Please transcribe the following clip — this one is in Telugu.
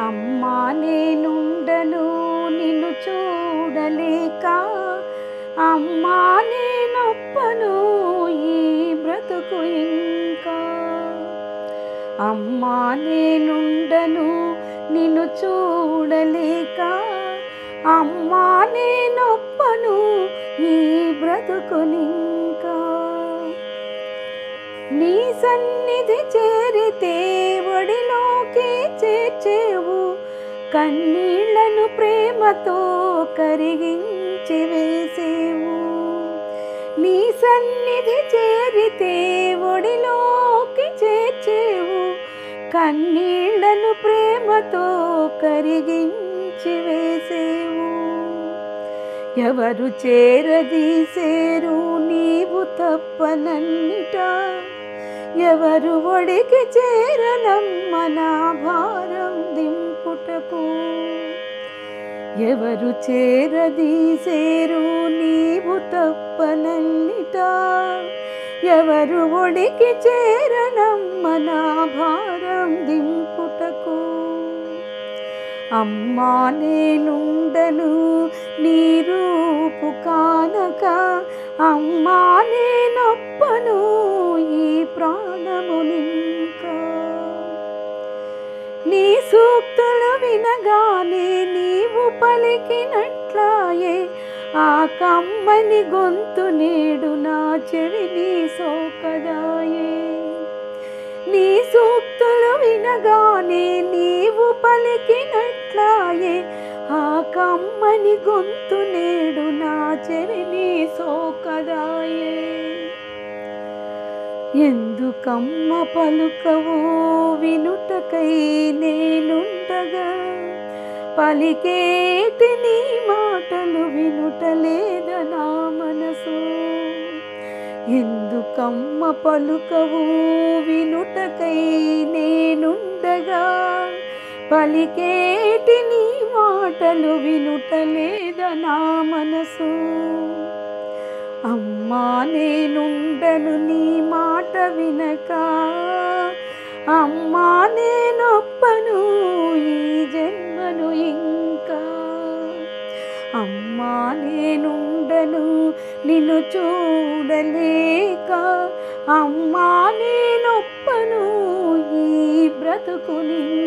అమ్మా నేనుండను నిన్ను చూడలేక. అమ్మా నేనొప్పను ఈ బ్రతుకు ఇంకా. అమ్మా నేనుండను నిన్ను చూడలేక. అమ్మా నేనొప్పను ఈ బ్రతుకునింకా నీ సన్నిధి చేరితే కన్నీళ్ళను ప్రేమతో కరిగించి వేసేవు. నీ సన్నిధి చేరితే ఒడిలోకి చేర్చేవు. కన్నీళ్ళను ప్రేమతో కరిగించి వేసేవు. ఎవరు చేరదీసేరు నీవు తప్పనన్నిట. ఎవరు ఒడికి చేరనమ్మ నా భారం. ఎవరు చేరదీసేరు నీవు తప్పనన్నిట. ఎవరు ఒడికి చేరనమ్మ నా భారం దింపుటకు. అమ్మా నేనుండను నీ రూపు కానక. అమ్మా నేనొప్పను ఈ ప్రాణమునింకా నీ సూక్త వినగానే నీవు పలికినట్లాయే. ఆ కమ్మని గొంతు నేడు నా చెవిని సోకదాయే. నీ సూక్తులు వినగానే నీవు పలికినట్లాయే. ఆ కమ్మని గొంతు నేడు నా చెవిని సోకదాయే. ఎందుకమ్మ పలుకవో వినుటకై నేనుండగా? పలికేటి నీ మాటలు వినుటలేద నా మనసు? ఎందుకమ్మ పలుకవు వినుటకై నేనుండగా? పలికేటి నీ మాటలు వినుటలేద నా మనసు? అమ్మా నేనుండను నీ మాట వినక. అమ్మా నే నిన్ను చూడలేక అమ్మా నేనొప్పను. ఈ బ్రతుకు నిన్ను